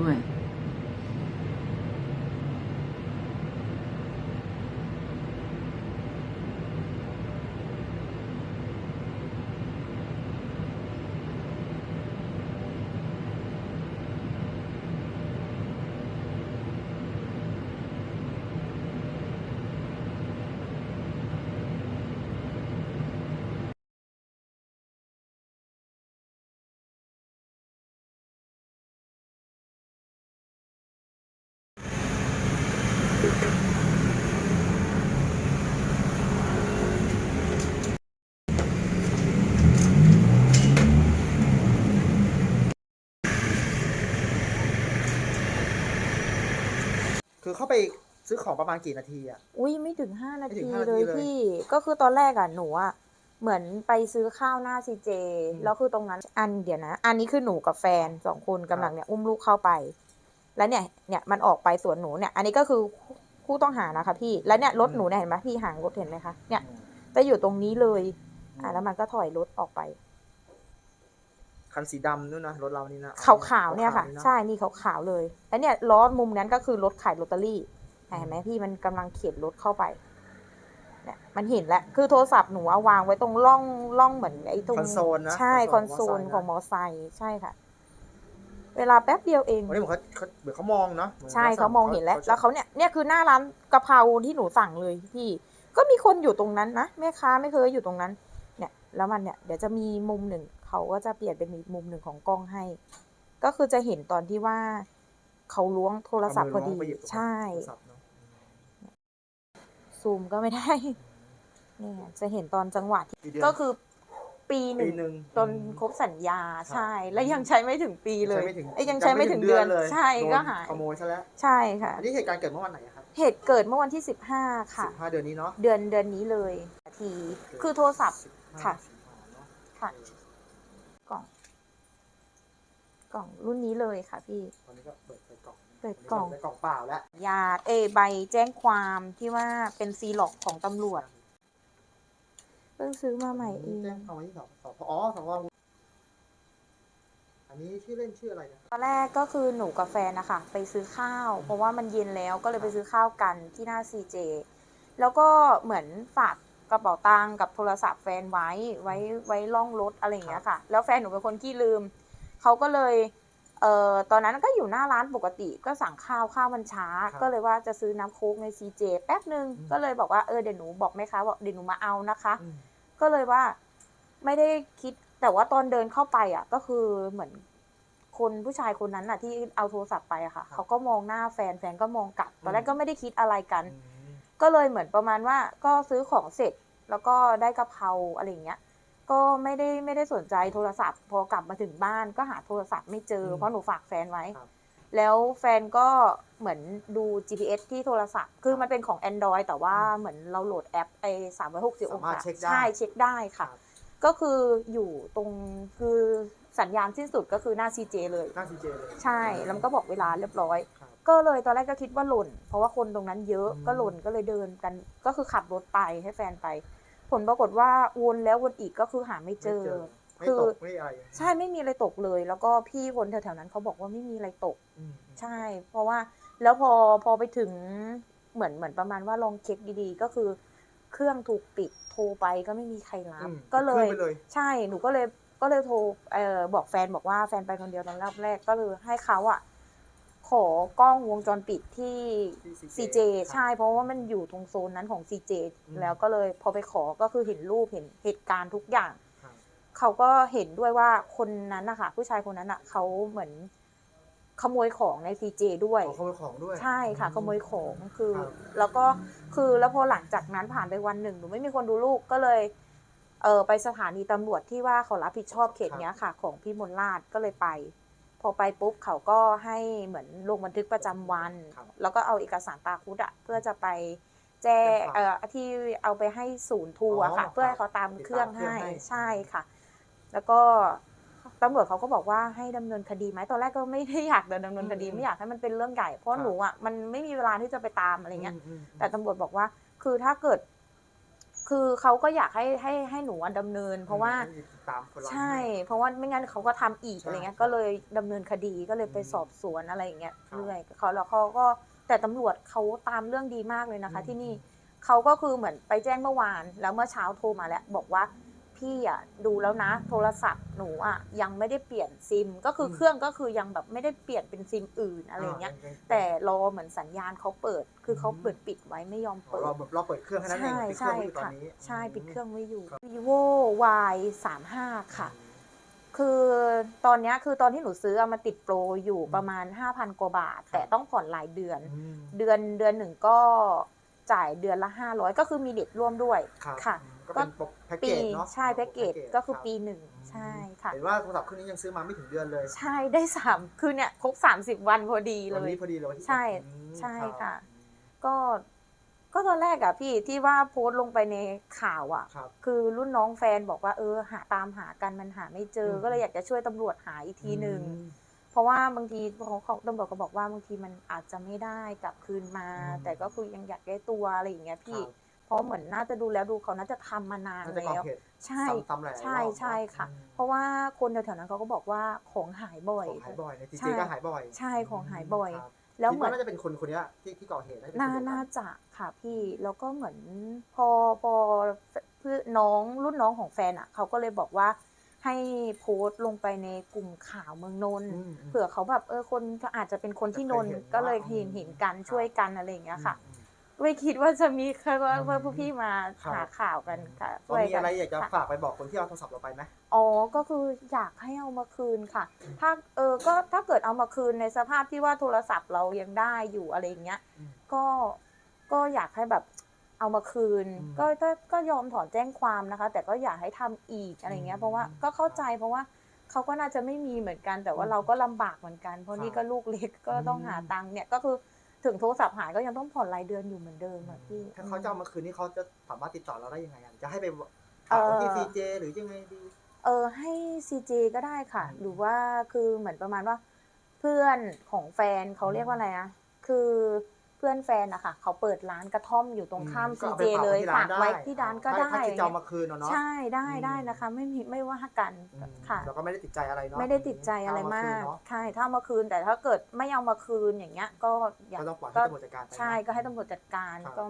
ด้วย คือเข้าไปซื้อของประมาณกี่นาทีอะอุ้ยไม่ถึงห้านาไม่ถึทีงห้านาทีเลยเลย พี่ ก็คือตอนแรกอะหนูอะเหมือนไปซื้อข้าวหน้าซีเจอืมแล้วคือตรงนั้นอันเดี๋ยวนะ อันนี้คือหนูกับแฟนสองคนกำลังเนี่ยอุ้มลูกเข้าไป แล้วเนี่ยเนี่ยมันออกไปสวนหนูเนี่ย อันนี้ก็คือผู้ต้องหานะคะพี่แล้วเนี่ยรถหนูเนี่ยเห็นไหมพี่ห่างรถเห็นไหมคะเนี่ยจะอยู่ตรงนี้เลยอะแล้วมันก็ถอยรถออกไป คันสีดำนู่นนะรถเรานี่นะขาวๆเนี่ยค่ะขาวๆนี่นใช่นี่ขาวๆเลยแล้วเนี่ยล้อมุมนั้นก็คือรถขายลอตเตอรี่เห็นไหมพี่มันกำลังเข็นรถเข้าไปเนี่ยมันเห็นแล้วคือโทรศัพท์หนูเอาวางไว้ตรงร่องร่องเหมือนไอ้ตรงคอนโซลนะใช่คอนโซลของมอไซค์ใช่ค่ะ เวลาแป๊บเดียวเองวันนี้เหมือนเขาเขาเหมือนเขามองเนาะหอนใช่เขามองเห็นแล้วจะแล้วเขาเนี่ยเนี่ยคือหน้าร้านกะเพราที่หนูสั่งเลยพี่ ก็มีคนอยู่ตรงนั้นนะแม่ค้าไม่เคยอยู่ตรงนั้น เนี่ย แล้วมันเนี่ยเดี๋ยวจะมีมุมหนึ่ง เขาก็จะเปลี่ยนเป็นอีกมุมหนึ่งของกล้องให้ ก็คือจะเห็นตอนที่ว่าเขาล้วงโทรศัพท์พอดีเามืล้วงไปหยิบโทรศัพท์ใช่โทรศัพท์เนอะซูมก็ไม่ได้ เนี่ย จะเห็นตอนจังหวะที่กี่เดือนก็คือปีหนึ่ปีงหนึ่งจนครบสัญญาใช่ และยังใช้ไม่ถึงปีเลยใช้ไม่ถึงไอ้ยยังใช้ไม่ถึงเดือนเลยใช่โดนก็หายขโมยซะแล้วใช่ค่ะอันนี้เหตุการณ์เกิดเมื่อวันไหนอะครับเหตุเกิดเมื่อวันที่สิบห้าค่ะสิบห้าเดือนนี้เนาะเดือนเดือนนี้เลยทีคือโทรศัพท์15ค่ะสิงหาเนอะค่ะกล่อง กล่องรุ่นนี้เลยค่ะพี่ ตอนนี้ก็เปิดใส่กล่องเปิดกล่องเปิดกล่องเปล่าแล้วยาเอยใบแจ้งความที่ว่าเป็นซีล็อกของตำรวจ เพิ่งซื้อมาใหม่เองแจ้งความไว้ที่สสพอ๋อสพอันนี้ชื่อเล่นชื่ออะไรนะครับตอนแรกก็คือหนูกับแฟนนะคะไปซื้อข้าว เพราะว่ามันเย็นแล้วก็เลยไปซื้อข้าวกันที่หน้าซีเจแล้วก็เหมือนฝากกระเป๋าตังค์กับโทรศัพท์แฟนไว้ไว้ไว้ล่องรถอะไรอย่างเงี้ยค่ะ แล้วแฟนหนูเป็นคนขี้ลืม เขาก็เลยเอ่อตอนนั้นก็อยู่หน้าร้านปกติก็สั่งข้าวข้าวมันช้า ก็เลยว่าจะซื้อน้ำโค้กในซีเจแป๊บนึงก็เลยบอกว่าเออเดี๋ยวหนูบอกแม่ค้าว่าเดี๋ยวหนูมาเอานะคะอืมก็เลยว่าไม่ได้คิดแต่ว่าตอนเดินเข้าไปอะ ก็คือเหมือนคนผู้ชายคนนั้นอะ ที่เอาโทรศัพท์ไปอะค่ะครับเขาก็มองหน้าแฟนแฟนก็มองกลับตอนแรกอืมก็ไม่ได้คิดอะไรกันอืมก็เลยเหมือนประมาณว่าก็ซื้อของเสร็จแล้วก็ได้กะเพราอะไรอย่างเงี้ย ก็ไม่ได้ไม่ได้สนใจโทรศัพท์ พอกลับมาถึงบ้านก็หาโทรศัพท์ไม่เจออืมเพราะหนูฝากแฟนไว้ครับแล้วแฟนก็เหมือนดู GPS ที่โทรศัพท์ คือมันเป็นของ Android แต่ว่าเหมือนเราโหลดแอปไอ้สามร้อยหกสิบองสามารศาถเช็คได้ ใช่เช็คได้ค่ะ ก็คืออยู่ตรงคือสัญญาณสิ้นสุดก็คือหน้า CJ เลย หน้าซีเจเลย ใช่ แล้วมันก็บอกเวลาเรียบร้อย ครับก็เลยตอนแรกก็คิดว่าหล่น เพราะว่าคนตรงนั้นเยอะ อืม ก็หล่นก็เลยเดินกัน ก็คือขับรถไปให้แฟนไป ผลปรากฏว่าวนแล้ววนอีกก็คือหาไม่เจอ ไม่คือตกไม่อะไรใช่ไม่มีอะไรตกเลย แล้วก็พี่คนแถวๆนั้นเขาบอกว่าไม่มีอะไรตกอืมใช่ เพราะว่าแล้วพอพอไปถึงเหมือนเหมือนประมาณว่าลองเช็คดีๆ ก็คือ เครื่องถูกปิดโทรไปก็ไม่มีใครรับอืมก็เลยขึ้นไปเลยใช่หนูก็เลยก็เลยโทรเอ่อบอกแฟนบอกว่าแฟนไปคนเดียวตอนรอบแรกก็เลยให้เขาอะ ขอกล้องวงจรปิดที่ที่ CJ CJ ใช่เพราะว่ามันอยู่ตรงโซนนั้นของ CJ อืม แล้วก็เลยพอไปขอก็คือเห็นรูปเห็นเหตุการณ์ทุกอย่าง ครับ เขาก็เห็นด้วยว่าคนนั้นนะคะผู้ชายคนนั้นอะเขาเหมือนขโมยของใน CJ ด้วย ขอขโมยของด้วย ใช่ค่ะอืขโมยของคือ ครับ แล้วก็คือแล้วพอหลังจากนั้นผ่านไปวันหนึ่งหนูไม่มีคนดูลูกก็เลยเออไปสถานีตำรวจที่ว่าเขารับผิดชอบเขตเนี้ยค่ะ ของพี่มนราชก็เลยไป พอไปปุ๊บเขาก็ให้เหมือนลงบันทึกประจำวันครับแล้วก็เอาเอกสารตาคุดอะเพื่อจะไปแจ้งแจ้งความเอ่อที่เอาไปให้ศูนย์ทัวร์ค่ะอ๋อเพื่อให้เขาตามติดตามเครื่องเครื่องให้ให้ใช่ค่ะ แล้วก็ตำรวจเขาก็บอกว่าให้ดำเนินคดีไหมตอนแรกก็ไม่ได้อยากดำเนินคดีอืมไม่อยากให้มันเป็นเรื่องใหญ่เพราะครับหนูอะมันไม่มีเวลาที่จะไปตามอะไรเงี้ยมอืมแต่ตำรวจบอกว่าคือถ้าเกิด คือเขาก็อยากให้ให้ให้หนูอะดำเนิน เพราะว่าให้ตามคนร้าย ใช่ เพราะว่าไม่งั้นเขาก็ทำอีกใช่อะไรเงี้ยใช่ก็เลยดำเนินคดีก็เลยไปอืมสอบสวนอะไรอย่างเงี้ยครับเรื่อยเขาแล้วเขาก็แต่ตำรวจเขาตามเรื่องดีมากเลยนะคะ อืม ที่นี่เขาก็คือเหมือนไปแจ้งเมื่อวาน แล้วเมื่อเช้าโทรมาแล้วบอกว่า พี่อะดูแล้วนะ โทรศัพท์หนูอะยังไม่ได้เปลี่ยนซิม ก็คืออมเครื่องก็คือยังแบบไม่ได้เปลี่ยนเป็นซิมอื่นอะไรอย่างเงี้ย แต่รอเหมือนสัญญาณเขาเปิด คือเขาเปิดปิดไว้ไม่ยอมอ๋อเปิดเราแบบเราเปิดเครื่องให้นั่นเองใช่ปิดเครื่ใช่องไว้อยู่ตอค่ะนนี้ใช่ปิดเครื่องไว้อยู่ครับ vivo y 3 5ค่ะ คือตอนเนี้ยคือตอนที่หนูซื้อเอามาติดโปรอยู่ประมาณ 5,000 กว่าบาท แต่ต้องผ่อนรายเดือนอืมเดือนเดือนหนึ่งก็ จ่ายเดือนละห้าร้อยก็คือมีเด็กร่วมด้วยครับค่ะอืมก็เป็นปกแพ็กเกปีจเนาะใช่แพ็กเกจก็คือรับปีหนึ่งใช่ค่ะ เห็นว่าโทรศัพท์เครื่องนี้ยังซื้อมาไม่ถึงเดือนเลยใช่ได้สามคือเนี่ยครบสามสิบวันพอดีเลวันย นี้พอดีเลยวันที่ใช่ อืมใช่รับค่ะ ก็ก็ตอนแรกอะพี่ที่ว่าโพสต์ลงไปในข่าวอะครับ คือรุ่นน้องแฟนบอกว่าเออหาตามหากันมันหาไม่เจออม ก็เลยอยากจะช่วยตำรวจหาอีกทีหนึ่ง อืม เพราะว่าบางทีเขาเขาตำรวจก็บอกว่าบางทีมันอาจจะไม่ได้กลับคืนมา อืมแต่ก็คือยังอยากได้ตัวอะไรอย่างเงี้ยพี่ ครับ เพราะเหมือนน่าจะดูแล้วดูเขาน่าจะทำมานานน่าจะก่อแล้ว เหตุใช่ ซ้ำๆหลายๆใช่รอบใช่ค่ะ อืมเพราะว่าคนแถวๆนั้นเขาก็บอกว่าของหายบ่อย ของหายบ่อยในทีใช่จีก็หายบ่อยใช่ของหายบ่อย ครับแล้วคิดเหมือว่าน น่าจะเป็นคนคนเนี้ยที่ที่ก่อเหตุน่าจะเป็นน่าคนเดียวกัน่าจะค่ะพี่แล้วก็เหมือนพอพอเพื่อน้องรุ่นน้องของแฟนอะเขาก็เลยบอกว่า ให้โพสต์ลงไปในกลุ่มข่าวเมืองนนท์อืมเผื่อเขาแบบเออคนก็อาจจะเป็นคนที่นนท์จะเคยเห็นก็เลยว่าเห็นอืมเห็นกันครับช่วยกันอะไรอย่างเงี้ยค่ะอืมไม่คิดว่าจะมีใครว่าอืมว่าพวกพี่มาครับหาข่าวกันค่ะเรามีอะไรอยากจะค่ฝากไปบอกคนที่เอาโทรศัพท์เราไปไหมอ๋อ ก็คืออยากให้เอามาคืนค่ะ ถ้าเออก็ถ้าเกิดเอามาคืนในสภาพที่ว่าโทรศัพท์เรายังได้อยู่อะไรอย่างเงี้ยอืมก็ก็อยากให้แบบ เอามาคืนอืมก็ก็ก็ยอมถอนแจ้งความนะคะ แต่ก็อยากให้ทำอีกอะไรเงี้อืยมเพราะว่าก็เข้าใจเพราะว่าเขาก็น่าจะไม่มีเหมือนกัน แต่ว่าอืมเราก็ลำบากเหมือนกัน เพราะครับนี่ก็ลูกเล็กก็ต้องอืมหาตังค์เนี่ยก็คือถึงโทรศัพท์หายก็ยังต้องผ่อนรายเดือนอยู่เหมือนเดิมอะพี่ถ้าเขาจะเอามาคืนนี่เขาจะสามารถติดต่อเราได้ยังไงอะจะให้ไปเอ่ถามอที่ซีเจหรือยังไงดีเออให้ซีเจก็ได้ค่ะอืมหรือว่าคือเหมือนประมาณว่า เพื่อนของแฟนเขาเรียกว่าอะไรอะคือ เพื่อนแฟนอะค่ะเขาเปิดร้านกระท่อมอยู่ตรงข้ามก็ซีเอาเจไปฝากเลยไว้ฝากที่ไว้ร้านที่ร้านก็ถ้าได้ถ้าคิดจะเอามาคืนเนาะ ใช่ได้อืม ได้นะคะ ไม่มีไม่ว่ากันอืมค่ะ เราก็ไม่ได้ติดใจอะไรเนาะไม่ได้ติดใจอะไรเคืมานกเนาะใช่ถ้าเอามาคืนแต่ถ้าเกิดไม่เอามาคืนอย่างเงี้ยก็อยากก็ต้องปล่อยให้ก็ตำรวจจัดการไปเนาะใช่ก็ให้ตำรวจจัดการครับ ก็